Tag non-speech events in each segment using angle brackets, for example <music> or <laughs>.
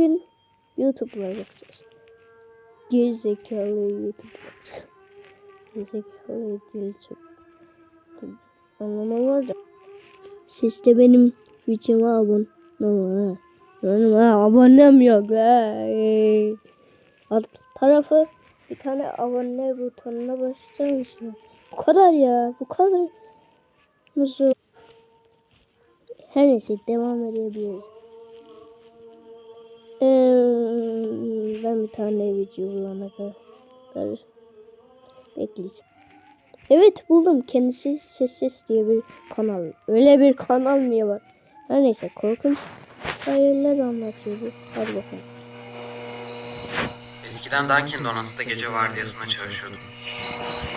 Bugün YouTube'la bakacağız. Gerizekalı YouTube. Gerizekalı dil çok. Anlamam var da. Siz de benim videoma abone olun. Benim abonem yok. Alt tarafı bir tane abone butonuna basacağım. Bu kadar ya. Bu kadar. Nasıl? Her neyse devam edebiliriz. Ee, ben bir tane video bulana kadar bekleyeceğim. Evet buldum. Kendisi Sessiz diye bir kanal. Öyle bir kanal niye var? Her neyse korkunç hikayeler anlatıyor bu. Hadi bakalım. Eskiden Dunkin Donuts'ta gece vardiyasında çalışıyordum.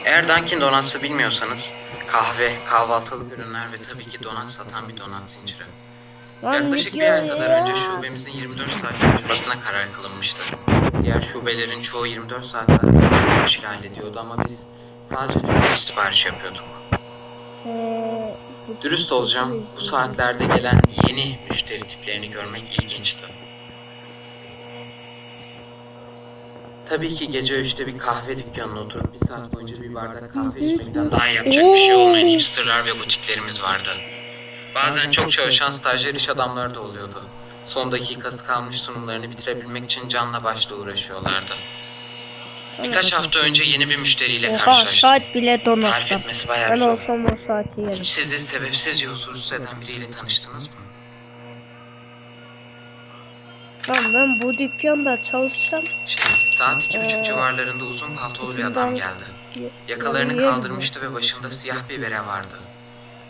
Eğer Dunkin Donuts'ı bilmiyorsanız kahve, kahvaltılık ürünler ve tabii ki donat satan bir donat zinciri. Yaklaşık bir ay kadar önce şubemizin 24 saat çalışmasına karar kılınmıştı. Diğer şubelerin çoğu 24 saatler arası sipariş hallediyordu ama biz sadece tüketici sipariş yapıyorduk. Ee, Dürüst olacağım, bu saatlerde gelen yeni müşteri tiplerini görmek ilginçti. Tabii ki gece 3'te bir kahve dükkanına oturup bir saat boyunca bir bardak kahve içmekten daha yapacak bir şey olmayan hipsterler ve gotiklerimiz vardı. Bazen çok çalışan stajyer iş adamları da oluyordu. Son dakikası kalmış sunumlarını bitirebilmek için canla başla uğraşıyorlardı. Birkaç hafta önce yeni bir müşteriyle Oha karşılaştım. saat bile Tarif donatsam. etmesi bayağı Ben zor. olsam o saati yerim. Hiç sizi sebepsizce huzursuz eden biriyle tanıştınız mı? Lan ben bu dükkanda çalışsam Şey, saat iki buçuk Ee, civarlarında uzun paltolu bir adam geldi. Yakalarını kaldırmıştı ve başında siyah bir bere vardı.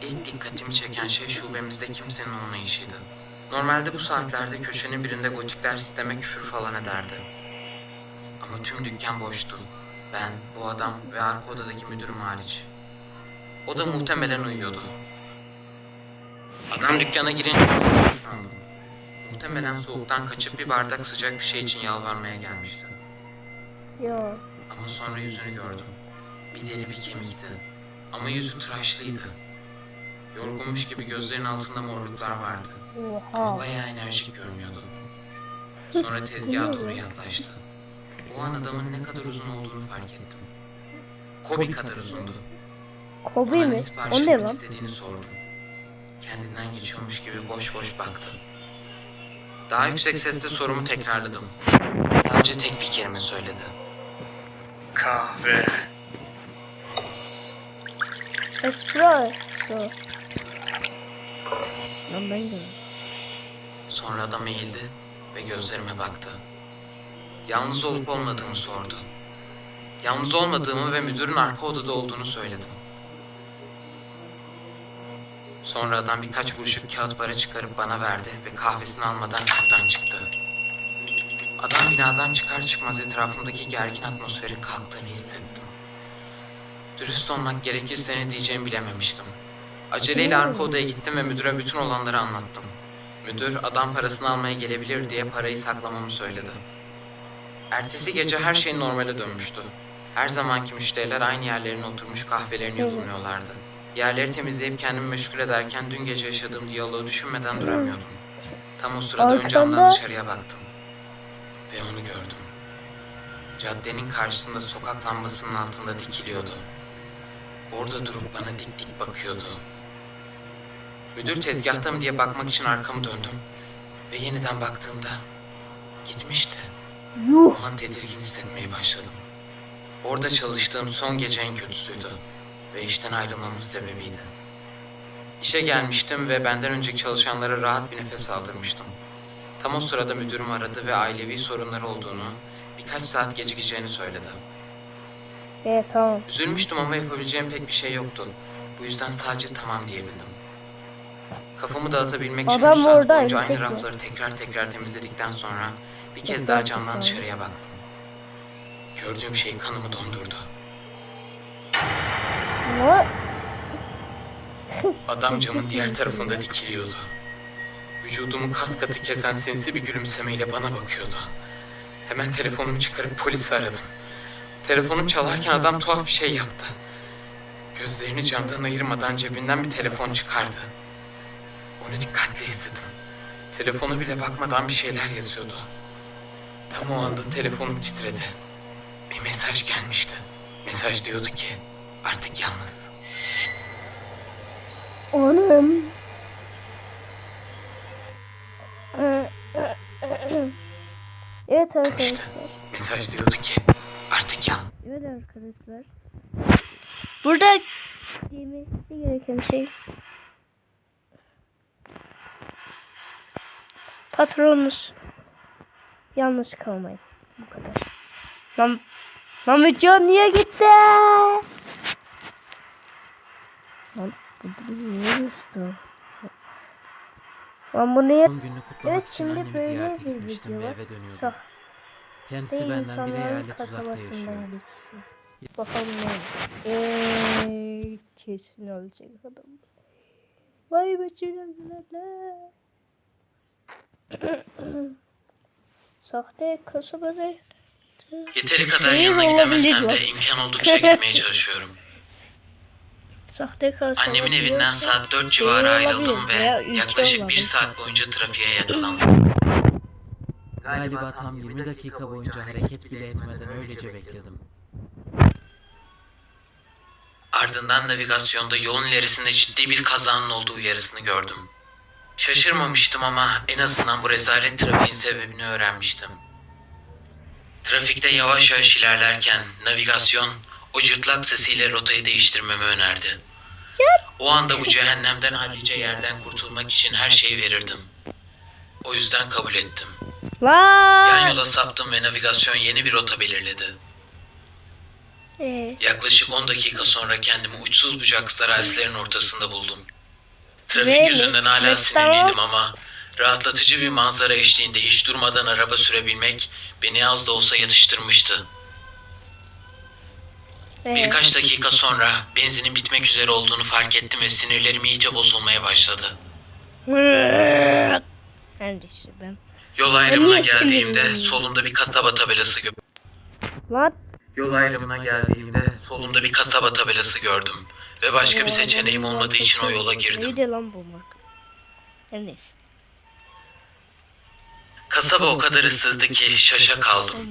İlk dikkatimi çeken şey şubemizde kimsenin olmayışıydı. Normalde bu saatlerde köşenin birinde gotikler sisteme küfür falan ederdi. Ama tüm dükkan boştu. Ben, bu adam ve arka odadaki müdürüm hariç. O da muhtemelen uyuyordu. Adam dükkana girince habersiz sandım. Muhtemelen soğuktan kaçıp bir bardak sıcak bir şey için yalvarmaya gelmişti. ya Ama sonra yüzünü gördüm. Bir deri bir kemikti. Ama yüzü tıraşlıydı. Yorgunmuş gibi gözlerinin altında morluklar vardı. Ama oha. bayağı enerjik görünüyordu. Sonra <laughs> tezgaha doğru yaklaştı. O an adamın ne kadar uzun olduğunu fark ettim. Kobi kadar uzundu. Kobe Ona mi? O ne lan? istediğini sordum. Kendinden geçiyormuş gibi boş boş baktı. Daha yüksek sesle sorumu tekrarladım. Sadece tek bir kelime söyledi. Kahve. Espresso. Lan ben de. Sonra adam eğildi ve gözlerime baktı. Yalnız olup olmadığımı sordu. Yalnız olmadığımı ve müdürün arka odada olduğunu söyledim. Sonra adam birkaç buruşuk kağıt para çıkarıp bana verdi ve kahvesini almadan kaptan çıktı. Adam binadan çıkar çıkmaz etrafımdaki gergin atmosferin kalktığını hissettim. Dürüst olmak gerekirse ne diyeceğimi bilememiştim. Aceleyle arka odaya gittim ve müdüre bütün olanları anlattım. Müdür adam parasını almaya gelebilir diye parayı saklamamı söyledi. Ertesi gece her şey normale dönmüştü. Her zamanki müşteriler aynı yerlerine oturmuş kahvelerini yudumluyorlardı. Yerleri temizleyip kendimi meşgul ederken dün gece yaşadığım diyaloğu düşünmeden duramıyordum. Tam o sırada ön camdan dışarıya baktım. Ve onu gördüm. Caddenin karşısında sokak lambasının altında dikiliyordu. Orada durup bana dik dik bakıyordu. Müdür tezgahta mı diye bakmak için arkamı döndüm. Ve yeniden baktığımda gitmişti. Yuh. O an tedirgin hissetmeye başladım. Orada çalıştığım son gece en kötüsüydü. Ve işten ayrılmamın sebebiydi. İşe gelmiştim ve benden önceki çalışanlara rahat bir nefes aldırmıştım. Tam o sırada müdürüm aradı ve ailevi sorunları olduğunu, birkaç saat gecikeceğini söyledi. Evet tamam. Üzülmüştüm ama yapabileceğim pek bir şey yoktu. Bu yüzden sadece tamam diyebildim. Kafamı dağıtabilmek için Adam 3 saat orada, boyunca aynı rafları tekrar tekrar temizledikten sonra bir kez daha camdan dışarıya baktım. Gördüğüm şey kanımı dondurdu. Ne? Adam camın diğer tarafında dikiliyordu. Vücudumu kas katı kesen sinsi bir gülümsemeyle bana bakıyordu. Hemen telefonumu çıkarıp polisi aradım. Telefonum çalarken adam tuhaf bir şey yaptı. Gözlerini camdan ayırmadan cebinden bir telefon çıkardı. Onu dikkatle izledim. Telefonu bile bakmadan bir şeyler yazıyordu. Tam o anda telefonum titredi. Bir mesaj gelmişti. Mesaj diyordu ki artık yalnız. Anam. Evet arkadaşlar. Mesaj diyordu ki artık yalnız. Evet arkadaşlar. Burada demesi gereken şey patronunuz yalnız kalmayın. Bu kadar. Lan, lan video niye gitti? Lan bu niye gitti? Lan bu niye? Evet şimdi böyle bir video var. Çok Kendisi benden bir eyalet uzakta yaşıyor. Bakalım ne. Eee kesin olacak adam. Vay be çileler. Sahte kasabada Yeteri kadar Şey yanına olabilir gidemesem bak. de imkan oldukça gitmeye çalışıyorum. sahte kasabada Annemin evinden yoksa saat 4 şey civarı ayrıldım ve veya ülke yaklaşık 1 olabilir. saat boyunca trafiğe yakalandım. Galiba tam 20 dakika boyunca hareket bile etmeden öylece bekledim. Ardından navigasyonda yolun ilerisinde ciddi bir kazanın olduğu uyarısını gördüm. Şaşırmamıştım ama en azından bu rezalet trafiğin sebebini öğrenmiştim. Trafikte yavaş yavaş ilerlerken navigasyon o cırtlak sesiyle rotayı değiştirmemi önerdi. O anda bu cehennemden hallice yerden kurtulmak için her şeyi verirdim. O yüzden kabul ettim. Yan Vay. yola saptım ve navigasyon yeni bir rota belirledi. Ee, Yaklaşık 10 dakika sonra kendimi uçsuz bucaksız arazilerin ortasında buldum. Trafik Ve yüzünden hala sinirliydim ama rahatlatıcı bir manzara eşliğinde hiç durmadan araba sürebilmek beni az da olsa yatıştırmıştı. ee, Birkaç dakika sonra benzinin bitmek üzere olduğunu fark ettim ve sinirlerim iyice bozulmaya başladı. Neredeyse ben. Yol ayrımına geldiğimde solumda bir kasaba tabelası gördüm. Yol ayrımına geldiğimde solumda bir kasaba tabelası gördüm ve başka bir seçeneğim olmadığı için o yola girdim. Neydi lan bu marka? Her neyse. Kasaba o kadar ıssızdı ki şaşa kaldım.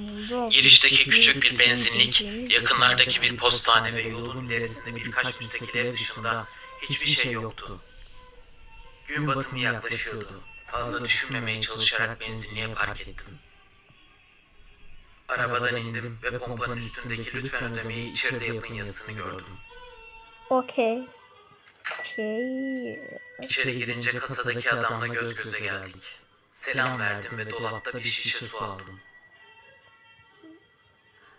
Girişteki küçük bir benzinlik, yakınlardaki bir postane ve yolun ilerisinde birkaç müstakil ev dışında hiçbir şey yoktu. Gün batımı yaklaşıyordu. Fazla düşünmemeye çalışarak benzinliğe park ettim. Arabadan indim ve pompanın üstündeki lütfen ödemeyi içeride yapın yazısını gördüm. Okey. Okey. İçeri girince kasadaki adamla göz göze geldik. Selam verdim ve dolapta bir şişe su aldım.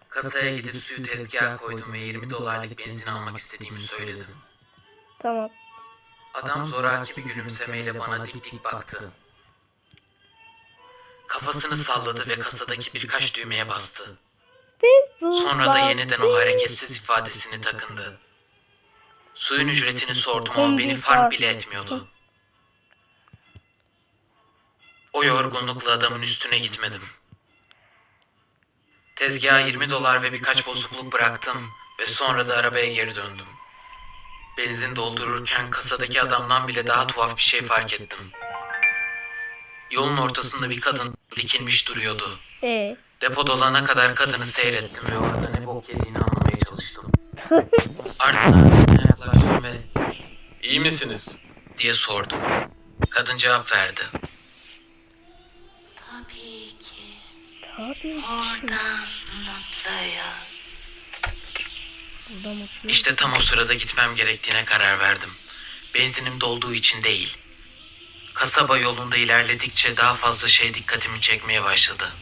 Kasaya gidip suyu tezgaha koydum ve 20 dolarlık benzin almak istediğimi söyledim. Tamam. Adam zoraki bir gülümsemeyle bana dik dik baktı. Kafasını salladı ve kasadaki birkaç düğmeye bastı. Sonra da yeniden o hareketsiz ifadesini takındı. Suyun ücretini sordum ama beni fark bile etmiyordu. O yorgunlukla adamın üstüne gitmedim. Tezgaha 20 dolar ve birkaç bozukluk bıraktım ve sonra da arabaya geri döndüm. Benzin doldururken kasadaki adamdan bile daha tuhaf bir şey fark ettim. Yolun ortasında bir kadın dikilmiş duruyordu. Ee, Depo dolana kadar kadını seyrettim ve orada ne bok yediğini anlamaya çalıştım. Ardından yaklaştım ve iyi misiniz diye sordum. Kadın cevap verdi. Tabii ki. tabii. Oradan mutluyuz. Burada mutlu. İşte tam o sırada gitmem gerektiğine karar verdim. Benzinim dolduğu için değil. Kasaba yolunda ilerledikçe daha fazla şey dikkatimi çekmeye başladı.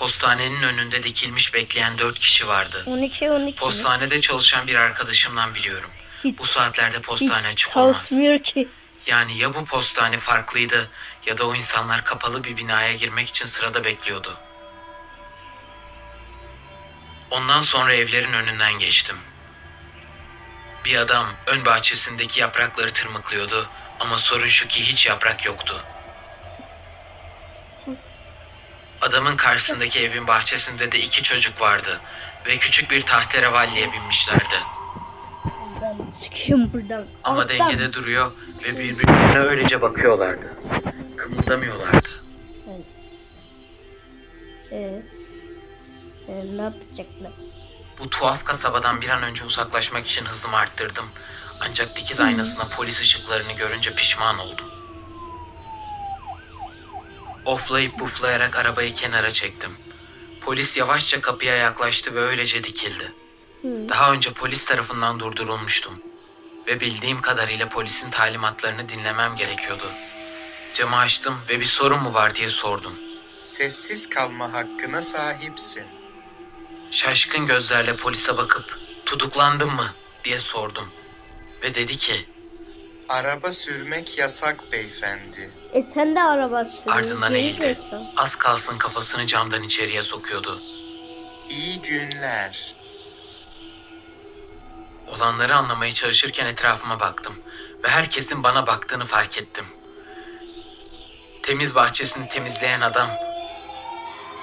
Postanenin önünde dikilmiş bekleyen dört kişi vardı. 12 12. Postanede çalışan bir arkadaşımdan biliyorum. Hiç- Bu saatlerde postane Hiç açık olmaz. çalışmıyor ki. Yani ya bu postane farklıydı ya da o insanlar kapalı bir binaya girmek için sırada bekliyordu. Ondan sonra evlerin önünden geçtim. Bir adam ön bahçesindeki yaprakları tırmıklıyordu ama sorun şu ki hiç yaprak yoktu. Adamın karşısındaki evin bahçesinde de iki çocuk vardı ve küçük bir tahterevalliye binmişlerdi. Ben çıkayım buradan. Ama Alttan. dengede duruyor ve birbirlerine öylece bakıyorlardı. Kımıldamıyorlardı. Ee, e, ne yapacaklar? Bu tuhaf kasabadan bir an önce uzaklaşmak için hızımı arttırdım. Ancak dikiz aynasına polis ışıklarını görünce pişman oldum. Oflayıp puflayarak arabayı kenara çektim. Polis yavaşça kapıya yaklaştı ve öylece dikildi. Hı. Daha önce polis tarafından durdurulmuştum. Ve bildiğim kadarıyla polisin talimatlarını dinlemem gerekiyordu. Camı açtım ve bir sorun mu var diye sordum. Sessiz kalma hakkına sahipsin. Şaşkın gözlerle polise bakıp tutuklandın mı diye sordum. Ve dedi ki Araba sürmek yasak beyefendi. E sen de araba sürüyorsun. ardından geri eğildi. Az kalsın kafasını camdan içeriye sokuyordu. İyi günler. Olanları anlamaya çalışırken etrafıma baktım ve herkesin bana baktığını fark ettim. Temiz bahçesini temizleyen adam,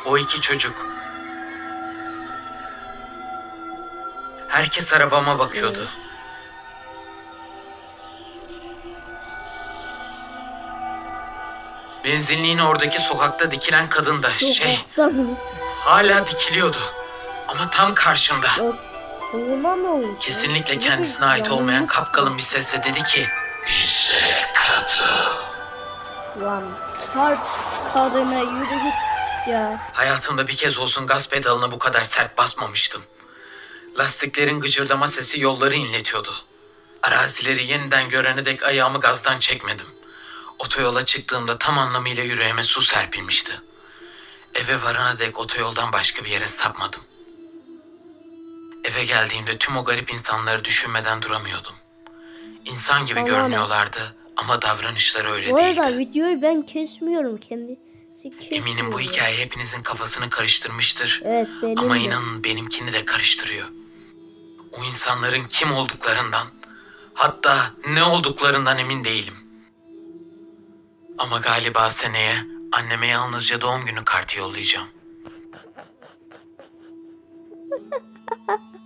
o iki çocuk. Herkes arabama bakıyordu. Benzinliğin oradaki sokakta dikilen kadın da şey hala dikiliyordu. Ama tam karşımda. Kesinlikle kendisine ait olmayan kapkalın bir sesle dedi ki Bize katıl. Lan çarp kadına yürü git ya. Hayatımda bir kez olsun gaz pedalına bu kadar sert basmamıştım. Lastiklerin gıcırdama sesi yolları inletiyordu. Arazileri yeniden görene dek ayağımı gazdan çekmedim. Otoyola çıktığımda tam anlamıyla yüreğime su serpilmişti. Eve varana dek otoyoldan başka bir yere sapmadım. Eve geldiğimde tüm o garip insanları düşünmeden duramıyordum. İnsan gibi Vallahi. görünüyorlardı ama davranışları öyle Bu değildi. arada videoyu ben kesmiyorum kendisi kesiyor. Eminim bu hikaye hepinizin kafasını karıştırmıştır. Evet benim Ama de. inanın benimkini de karıştırıyor. O insanların kim olduklarından, hatta ne olduklarından emin değilim. Ama galiba seneye anneme yalnızca doğum günü kartı yollayacağım. <laughs>